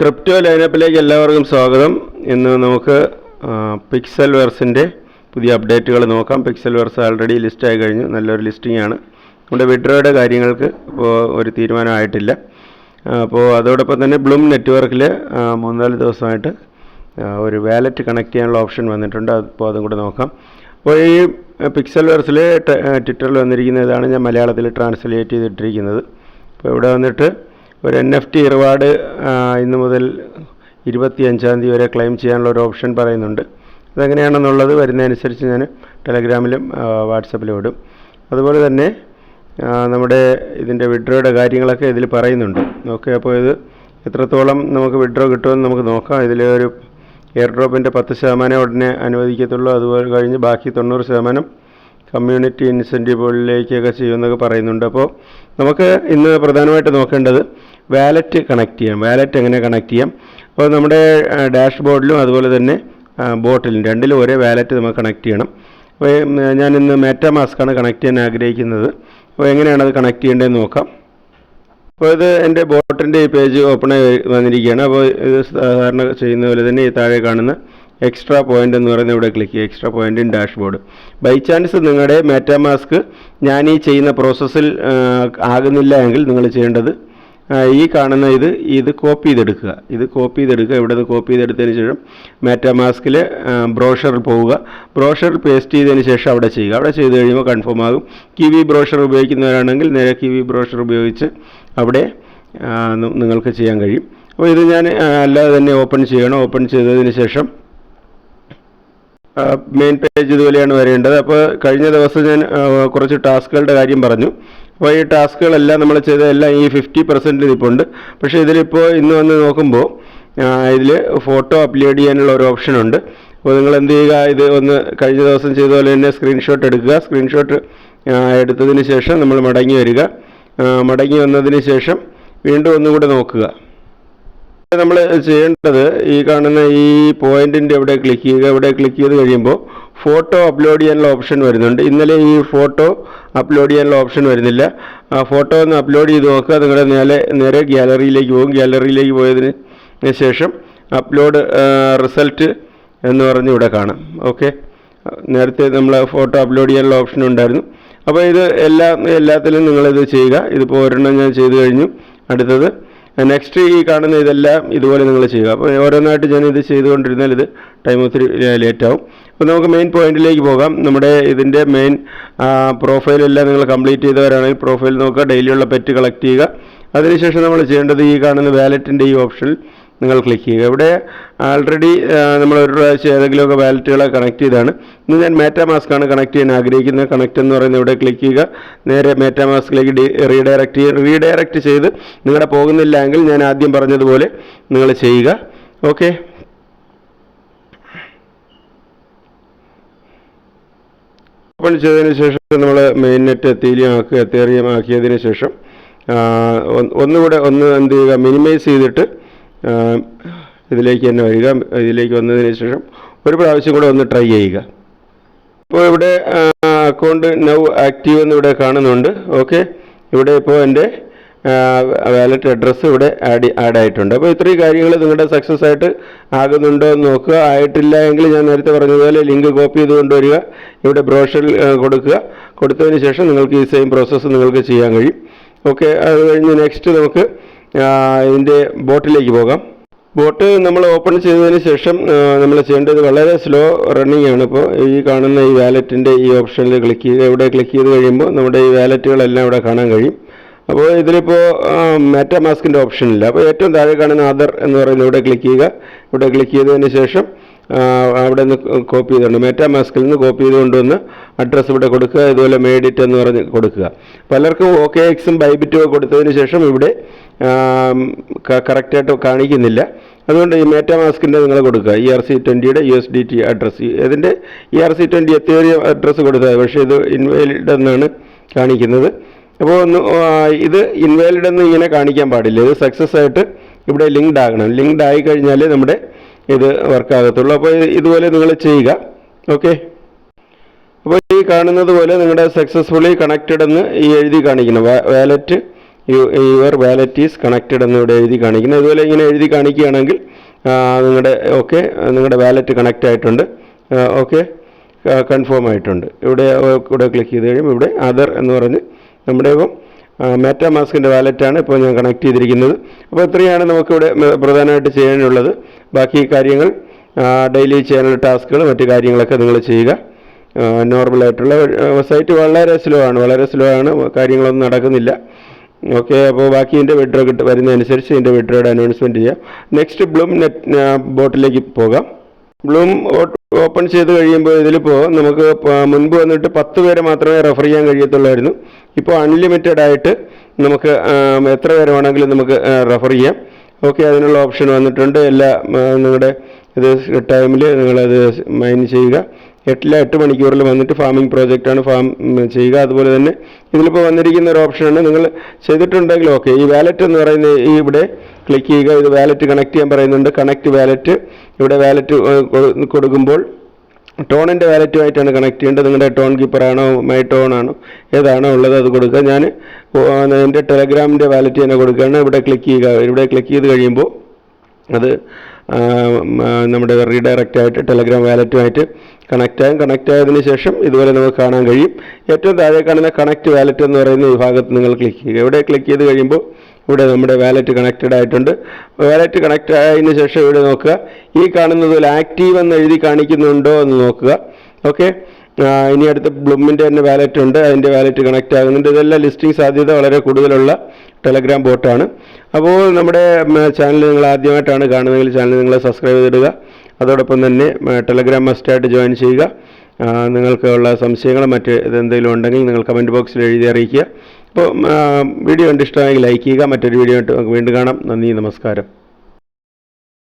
Crypto ലൈനപ്പിലേക്ക് എല്ലാവർക്കും സ്വാഗതം. ഇന്ന് നമുക്ക് പിക്സൽ വെർസിന്റെ പുതിയ അപ്ഡേറ്റുകൾ നോക്കാം. പിക്സൽ വെർസ് ആൾറെഡി ലിസ്റ്റായി കഴിഞ്ഞു. നല്ലൊരു ലിസ്റ്റിംഗ് ആണ്. നമ്മുടെ വിഡ്രോയുടെ കാര്യങ്ങൾക്ക് ഇപ്പോൾ ഒരു തീരുമാനമായിട്ടില്ല. അപ്പോൾ അതോടൊപ്പം തന്നെ ബ്ലൂം നെറ്റ്വർക്കിൽ മൂന്നാൽ ദിവസമായിട്ട് ഒരു വാലറ്റ് കണക്ട് ചെയ്യാനുള്ള ഓപ്ഷൻ വന്നിട്ടുണ്ട്. അപ്പോൾ അതും കൂടെ നോക്കാം. അപ്പോൾ ഈ പിക്സൽ വെർസിൽ ട്വിറ്ററിൽ വന്നിരിക്കുന്ന ഇതാണ് ഞാൻ മലയാളത്തിൽ ട്രാൻസ്ലേറ്റ് ചെയ്തിട്ടിരിക്കുന്നത്. അപ്പോൾ ഇവിടെ വന്നിട്ട് ഒരു എൻ എഫ് ടി റിവാർഡ് ഇന്ന് മുതൽ ഇരുപത്തി അഞ്ചാം തീയതി വരെ ക്ലെയിം ചെയ്യാനുള്ള ഒരു ഓപ്ഷൻ പറയുന്നുണ്ട്. അതെങ്ങനെയാണെന്നുള്ളത് വരുന്നതനുസരിച്ച് ഞാൻ ടെലഗ്രാമിലും വാട്സപ്പിലും ഇടും. അതുപോലെ തന്നെ നമ്മുടെ ഇതിന്റെ വിഡ്രോയുടെ കാര്യങ്ങളൊക്കെ ഇതിൽ പറയുന്നുണ്ട്. ഓക്കെ അപ്പോൾ ഇത് എത്രത്തോളം നമുക്ക് വിഡ്രോ കിട്ടുമെന്ന് നമുക്ക് നോക്കാം. ഇതിൽ ഒരു എയർ ഡ്രോപ്പിന്റെ പത്ത് ശതമാനം ഉടനെ അനുവദിക്കത്തുള്ളൂ. അതുപോലെ കഴിഞ്ഞ് ബാക്കി തൊണ്ണൂറ് ശതമാനം കമ്മ്യൂണിറ്റി ഇൻസെന്റീവുകളിലേക്കൊക്കെ ചെയ്യുമെന്നൊക്കെ പറയുന്നുണ്ട്. അപ്പോൾ നമുക്ക് ഇന്ന് പ്രധാനമായിട്ട് നോക്കേണ്ടത് വാലറ്റ് കണക്ട് ചെയ്യാം. വാലറ്റ് എങ്ങനെ കണക്ട് ചെയ്യാം? അപ്പോൾ നമ്മുടെ ഡാഷ് ബോർഡിലും അതുപോലെ തന്നെ ബോട്ടിലും രണ്ടിലും ഒരേ വാലറ്റ് നമുക്ക് കണക്ട് ചെയ്യണം. അപ്പോൾ ഞാൻ ഇന്ന് മാസ്കാണ് കണക്ട് ചെയ്യാൻ ആഗ്രഹിക്കുന്നത്. അപ്പോൾ എങ്ങനെയാണ് അത് കണക്ട് ചെയ്യേണ്ടതെന്ന് നോക്കാം. അപ്പോൾ ഇത് എന്റെ ബോട്ടിന്റെ ഈ പേജ് ഓപ്പൺ ആയി വന്നിരിക്കുകയാണ്. അപ്പോൾ ഇത് സാധാരണ ചെയ്യുന്ന പോലെ തന്നെ ഈ താഴെ കാണുന്ന എക്സ്ട്രാ പോയിന്റ് എന്ന് പറയുന്ന ഇവിടെ ക്ലിക്ക് ചെയ്യുക. Extra point in dashboard by chance നിങ്ങളുടെ മെറ്റാമാസ്ക് ഞാൻ ഈ ചെയ്യുന്ന പ്രോസസ്സിൽ ആകുന്നില്ല എങ്കിൽ നിങ്ങൾ ചെയ്യേണ്ടത് ഈ കാണുന്ന ഇത് ഇത് കോപ്പി ചെയ്തെടുക്കുക. ഇത് കോപ്പി ചെയ്തെടുക്കുക. ഇവിടെ നിന്ന് കോപ്പി ചെയ്തെടുത്തതിന് ശേഷം മെറ്റാമാസ്കിൽ ബ്രോഷറിൽ പോവുക. ബ്രോഷർ പേസ്റ്റ് ചെയ്തതിന് ശേഷം അവിടെ ചെയ്യുക. അവിടെ ചെയ്ത് കഴിയുമ്പോൾ കൺഫേം ആകും. കിവി ബ്രോഷർ ഉപയോഗിക്കുന്നവരാണെങ്കിൽ നേരെ കിവി ബ്രോഷർ ഉപയോഗിച്ച് അവിടെ നിങ്ങൾക്ക് ചെയ്യാൻ കഴിയും. അപ്പോൾ ഇത് ഞാൻ അല്ലാതെ തന്നെ ഓപ്പൺ ചെയ്യണം. ഓപ്പൺ ചെയ്തതിന് ശേഷം മെയിൻ പേജ് ഇതുപോലെയാണ് വരേണ്ടത്. അപ്പോൾ കഴിഞ്ഞ ദിവസം ഞാൻ കുറച്ച് ടാസ്കുകളുടെ കാര്യം പറഞ്ഞു. അപ്പോൾ ഈ ടാസ്കുകളെല്ലാം നമ്മൾ ചെയ്തതെല്ലാം ഈ ഫിഫ്റ്റി പെർസെന്റിൽ ഇപ്പോൾ ഉണ്ട്. പക്ഷേ ഇതിലിപ്പോൾ ഇന്ന് വന്ന് നോക്കുമ്പോൾ ഇതിൽ ഫോട്ടോ അപ്ലോഡ് ചെയ്യാനുള്ള ഒരു ഓപ്ഷൻ ഉണ്ട്. അപ്പോൾ നിങ്ങൾ എന്ത് ചെയ്യുക ഇത് ഒന്ന് കഴിഞ്ഞ ദിവസം ചെയ്ത പോലെ തന്നെ സ്ക്രീൻഷോട്ട് എടുക്കുക. സ്ക്രീൻഷോട്ട് എടുത്തതിന് ശേഷം നമ്മൾ മടങ്ങി വരിക. മടങ്ങി വന്നതിന് ശേഷം വീണ്ടും ഒന്നുകൂടെ നോക്കുക. നമ്മൾ ചെയ്യേണ്ടത് ഈ കാണുന്ന ഈ പോയിന്റിന്റെ ഇവിടെ ക്ലിക്ക് ചെയ്യുക ഇവിടെ ക്ലിക്ക് ചെയ്ത് കഴിയുമ്പോൾ ഫോട്ടോ അപ്ലോഡ് ചെയ്യാനുള്ള ഓപ്ഷൻ വരുന്നുണ്ട്. ഇന്നലെ ഈ ഫോട്ടോ അപ്ലോഡ് ചെയ്യാനുള്ള ഓപ്ഷൻ വരുന്നില്ല. ഫോട്ടോ ഒന്ന് അപ്ലോഡ് ചെയ്ത് നോക്കുക. നിങ്ങളുടെ നേരെ നേരെ ഗ്യാലറിയിലേക്ക് പോകും. ഗ്യാലറിയിലേക്ക് പോയതിന് ശേഷം അപ്ലോഡ് റിസൾട്ട് എന്ന് പറഞ്ഞ് ഇവിടെ കാണാം. ഓക്കെ? നേരത്തെ നമ്മൾ ഫോട്ടോ അപ്ലോഡ് ചെയ്യാനുള്ള ഓപ്ഷൻ ഉണ്ടായിരുന്നു. അപ്പോൾ ഇത് എല്ലാ എല്ലാത്തിലും നിങ്ങളിത് ചെയ്യുക. ഇതിപ്പോൾ ഒരെണ്ണം ഞാൻ ചെയ്തു കഴിഞ്ഞു. അടുത്തത് നെക്സ്റ്റ് ഈ കാണുന്ന ഇതെല്ലാം ഇതുപോലെ നിങ്ങൾ ചെയ്യുക. അപ്പോൾ ഓരോന്നായിട്ട് ഞാൻ ഇത് ചെയ്തുകൊണ്ടിരുന്നാൽ ഇത് ടൈം ഒത്തിരി ലേറ്റ് ആവും. അപ്പോൾ നമുക്ക് മെയിൻ പോയിന്റിലേക്ക് പോകാം. നമ്മുടെ ഇതിന്റെ മെയിൻ പ്രൊഫൈലെല്ലാം നിങ്ങൾ കംപ്ലീറ്റ് ചെയ്തവരാണെങ്കിൽ പ്രൊഫൈൽ നോക്കുക. ഡെയിലിയുള്ള പെറ്റ് കളക്ട് ചെയ്യുക. അതിനുശേഷം നമ്മൾ ചെയ്യേണ്ടത് ഈ കാണുന്ന വാലറ്റിന്റെ ഈ ഓപ്ഷനിൽ നിങ്ങൾ ക്ലിക്ക് ചെയ്യുക. ഇവിടെ ആൾറെഡി നമ്മൾ ഒരു പ്രാവശ്യം ഏതെങ്കിലുമൊക്കെ വാലറ്റുകളെ കണക്ട് ചെയ്താണ് ഇന്ന് ഞാൻ മാസ്കാണ് കണക്ട് ചെയ്യാൻ ആഗ്രഹിക്കുന്നത്. കണക്ട് എന്ന് പറയുന്നത് ഇവിടെ ക്ലിക്ക് ചെയ്യുക. നേരെ മാസ്കിലേക്ക് ഡി റീഡയറക്റ്റ് ചെയ്യുക റീഡയറക്റ്റ് ചെയ്ത് നിങ്ങളുടെ പോകുന്നില്ല എങ്കിൽ ഞാൻ ആദ്യം പറഞ്ഞതുപോലെ നിങ്ങൾ ചെയ്യുക. ഓക്കെ ഓപ്പൺ ചെയ്തതിന് ശേഷം നമ്മൾ മെയിൻ നെറ്റ് എത്തീരിയം ആക്കുക എത്തേറിയം ആക്കിയതിന് ശേഷം ഒന്നുകൂടെ ഒന്ന് എന്ത് ചെയ്യുക മിനിമൈസ് ചെയ്തിട്ട് ഇതിലേക്ക് തന്നെ വരിക. ഇതിലേക്ക് വന്നതിന് ശേഷം ഒരു പ്രാവശ്യം കൂടെ ഒന്ന് ട്രൈ ചെയ്യുക. ഇപ്പോൾ ഇവിടെ അക്കൗണ്ട് നൗ ആക്റ്റീവ് എന്ന് ഇവിടെ കാണുന്നുണ്ട്. ഓക്കെ ഇവിടെ ഇപ്പോൾ എന്റെ വാലറ്റ് അഡ്രസ്സ് ഇവിടെ ആഡ് ആഡ് ആയിട്ടുണ്ട്. അപ്പോൾ ഇത്രയും കാര്യങ്ങൾ നിങ്ങളുടെ സക്സസ് ആയിട്ട് ആകുന്നുണ്ടോ എന്ന് നോക്കുക. ആയിട്ടില്ല എങ്കിൽ ഞാൻ നേരത്തെ പറഞ്ഞതുപോലെ ലിങ്ക് കോപ്പി ചെയ്ത് കൊണ്ടുവരിക ഇവിടെ ബ്രോഷറിൽ കൊടുക്കുക. കൊടുത്തതിന് ശേഷം നിങ്ങൾക്ക് ഈ സെയിം പ്രോസസ്സ് നിങ്ങൾക്ക് ചെയ്യാൻ കഴിയും. ഓക്കെ അത് കഴിഞ്ഞ് നെക്സ്റ്റ് നമുക്ക് ഇതിന്റെ ബോട്ടിലേക്ക് പോകാം. ബോട്ട് നമ്മൾ ഓപ്പൺ ചെയ്തതിന് ശേഷം നമ്മൾ ചെയ്യേണ്ടത് വളരെ സ്ലോ റണ്ണിംഗ് ആണ്. ഇപ്പോൾ ഈ കാണുന്ന ഈ വാലറ്റിന്റെ ഈ ഓപ്ഷനിൽ ക്ലിക്ക് ചെയ്ത് ഇവിടെ ക്ലിക്ക് ചെയ്ത് കഴിയുമ്പോൾ നമ്മുടെ ഈ വാലറ്റുകളെല്ലാം ഇവിടെ കാണാൻ കഴിയും. അപ്പോൾ ഇതിലിപ്പോൾ മാസ്കിന്റെ ഓപ്ഷനില്ല. അപ്പോൾ ഏറ്റവും താഴെ കാണുന്ന ആധാർ എന്ന് പറയുന്നത് ഇവിടെ ക്ലിക്ക് ചെയ്യുക. ഇവിടെ ക്ലിക്ക് ചെയ്തതിന് ശേഷം അവിടെ നിന്ന് കോപ്പി ചെയ്തുകൊണ്ട് മാസ്കിൽ നിന്ന് കോപ്പി ചെയ്ത് കൊണ്ടുവന്ന് അഡ്രസ്സ് ഇവിടെ കൊടുക്കുക ഇതുപോലെ മേഡിറ്റ് എന്ന് പറഞ്ഞ് കൊടുക്കുക. പലർക്കും ഓക്കെ എക്സും ബൈബിറ്റും കൊടുത്തതിന് ശേഷം ഇവിടെ കറക്റ്റായിട്ട് കാണിക്കുന്നില്ല. അതുകൊണ്ട് ഈ മാസ്കിന്റെ നിങ്ങൾ കൊടുക്കുക. E R C ട്വന്റിയുടെ U S D T address ഇതിന്റെ ഇ ആർ സി ട്വന്റി എത്തിയ അഡ്രസ്സ് കൊടുത്തത്. പക്ഷേ ഇത് ഇൻവാലിഡ് എന്നാണ് കാണിക്കുന്നത്. അപ്പോൾ ഒന്ന് ഇത് ഇൻവാലിഡ് എന്ന് ഇങ്ങനെ കാണിക്കാൻ പാടില്ല. ഇത് സക്സസ് ആയിട്ട് ഇവിടെ ലിങ്ക്ഡ് ആകണം. ലിങ്ക്ഡ് ആയി കഴിഞ്ഞാൽ നമ്മുടെ ഇത് വർക്ക് ആകത്തുള്ളൂ അപ്പോൾ ഇതുപോലെ നിങ്ങൾ ചെയ്യുക. ഓക്കെ അപ്പോൾ ഈ കാണുന്നത് പോലെ നിങ്ങളുടെ സക്സസ്ഫുള്ളി കണക്റ്റഡ് എന്ന് ഈ എഴുതി കാണിക്കണം wallet your wallet is connected എന്ന് ഇവിടെ എഴുതി കാണിക്കുന്നത് ഇതുപോലെ ഇങ്ങനെ എഴുതി കാണിക്കുകയാണെങ്കിൽ നിങ്ങളുടെ ഓക്കെ നിങ്ങളുടെ വാലറ്റ് കണക്റ്റ് ആയിട്ടുണ്ട്. ഓക്കെ കൺഫേം ആയിട്ടുണ്ട്. ഇവിടെ ഇവിടെ ക്ലിക്ക് ചെയ്ത് കഴിയുമ്പോൾ ഇവിടെ അതർ എന്ന് പറഞ്ഞ് നമ്മുടെ ഇപ്പം മെറ്റാ മാസ്കിന്റെ വാലറ്റാണ് ഇപ്പോൾ ഞാൻ കണക്ട് ചെയ്തിരിക്കുന്നത്. അപ്പോൾ ഇത്രയാണ് നമുക്കിവിടെ പ്രധാനമായിട്ട് ചെയ്യാനുള്ളത്. ബാക്കി കാര്യങ്ങൾ ഡെയിലി ചെയ്യാനുള്ള ടാസ്കുകൾ മറ്റു കാര്യങ്ങളൊക്കെ നിങ്ങൾ ചെയ്യുക. നോർമലായിട്ടുള്ള സൈറ്റ് വളരെ സ്ലോ ആണ് വളരെ സ്ലോ ആണ് കാര്യങ്ങളൊന്നും നടക്കുന്നില്ല. ഓക്കെ അപ്പോൾ ബാക്കി ഇതിന്റെ വിഡ്രോ കിട്ടും വരുന്നതനുസരിച്ച് ഇതിന്റെ വിഡ്രോയുടെ അനൗൺസ്മെന്റ് ചെയ്യാം. നെക്സ്റ്റ് ബ്ലൂം നെറ്റ് ബോട്ടിലേക്ക് പോകാം. ബ്ലൂം ഓപ്പൺ ചെയ്ത് കഴിയുമ്പോൾ ഇതിലിപ്പോൾ നമുക്ക് മുൻപ് വന്നിട്ട് പത്ത് പേരെ മാത്രമേ റെഫർ ചെയ്യാൻ കഴിയത്തുള്ളായിരുന്നു. ഇപ്പോൾ അൺലിമിറ്റഡ് ആയിട്ട് നമുക്ക് എത്ര പേര് വേണമെങ്കിലും നമുക്ക് റെഫർ ചെയ്യാം. ഓക്കെ അതിനുള്ള ഓപ്ഷൻ വന്നിട്ടുണ്ട്. എല്ലാ നിങ്ങളുടെ ഇത് ടൈമിൽ നിങ്ങളത് മൈൻ ചെയ്യുക. എട്ടിലെ എട്ട് മണിക്കൂറിൽ വന്നിട്ട് ഫാമിംഗ് പ്രോജക്റ്റാണ് ഫാം ചെയ്യുക. അതുപോലെ തന്നെ ഇതിലിപ്പോൾ വന്നിരിക്കുന്ന ഒരു ഓപ്ഷനാണ് നിങ്ങൾ ചെയ്തിട്ടുണ്ടെങ്കിൽ ഓക്കെ ഈ വാലറ്റ് എന്ന് പറയുന്ന ഈ ഇവിടെ ക്ലിക്ക് ചെയ്യുക. ഇത് വാലറ്റ് കണക്ട് ചെയ്യാൻ പറയുന്നുണ്ട്. കണക്ട് വാലറ്റ് ഇവിടെ വാലറ്റ് കൊടുക്കുമ്പോൾ ടോണിന്റെ വാലറ്റുമായിട്ടാണ് കണക്ട് ചെയ്യേണ്ടത്. നിങ്ങളുടെ ടോൺ കീപ്പറാണോ മൈ ടോൺ ആണോ? ഏതാണോ ഉള്ളത് അത് കൊടുക്കുക. ഞാൻ എന്റെ ടെലഗ്രാമിന്റെ വാലറ്റ് തന്നെ കൊടുക്കുകയാണ്. ഇവിടെ ക്ലിക്ക് ചെയ്യുക. ഇവിടെ ക്ലിക്ക് ചെയ്ത് കഴിയുമ്പോൾ അത് നമ്മുടെ റീഡയറക്റ്റ് ആയിട്ട് ടെലഗ്രാം വാലറ്റുമായിട്ട് കണക്റ്റ് ആകും കണക്റ്റ് ആയതിന് ശേഷം ഇതുപോലെ നമുക്ക് കാണാൻ കഴിയും. ഏറ്റവും താഴെ കാണുന്ന കണക്ട് വാലറ്റ് എന്ന് പറയുന്ന വിഭാഗത്ത് നിങ്ങൾ ക്ലിക്ക് ചെയ്യുക. ഇവിടെ ക്ലിക്ക് ചെയ്ത് കഴിയുമ്പോൾ ഇവിടെ നമ്മുടെ വാലറ്റ് കണക്റ്റഡ് ആയിട്ടുണ്ട്. വാലറ്റ് കണക്റ്റ് ആയതിനു ശേഷം ഇവിടെ നോക്കുക. ഈ കാണുന്നതിൽ ആക്റ്റീവ് എന്ന് എഴുതി കാണിക്കുന്നുണ്ടോ എന്ന് നോക്കുക. ഓക്കെ ഇനി അടുത്ത ബ്ലൂമിന്റെ തന്നെ വാലറ്റ് ഉണ്ട്. അതിന്റെ വാലറ്റ് കണക്റ്റ് ആകുന്നുണ്ട്. ഇതെല്ലാം ലിസ്റ്റിംഗ് സാധ്യത വളരെ കൂടുതലുള്ള ടെലഗ്രാം ബോട്ടാണ് അപ്പോൾ നമ്മുടെ ചാനൽ നിങ്ങൾ ആദ്യമായിട്ടാണ് കാണുന്നതെങ്കിൽ ചാനൽ നിങ്ങൾ സബ്സ്ക്രൈബ് ചെയ്തിടുക. അതോടൊപ്പം തന്നെ ടെലഗ്രാം മസ്റ്റായിട്ട് ജോയിൻ ചെയ്യുക. നിങ്ങൾക്ക് ഉള്ള സംശയങ്ങൾ മറ്റ് ഇതെന്തെങ്കിലും ഉണ്ടെങ്കിൽ നിങ്ങൾ കമന്റ് ബോക്സിൽ എഴുതി അറിയിക്കുക. അപ്പോൾ വീഡിയോ കണ്ട് ലൈക്ക് ചെയ്യുക. മറ്റൊരു വീഡിയോ ആയിട്ട് നമുക്ക് വീണ്ടും കാണാം. നന്ദി നമസ്കാരം.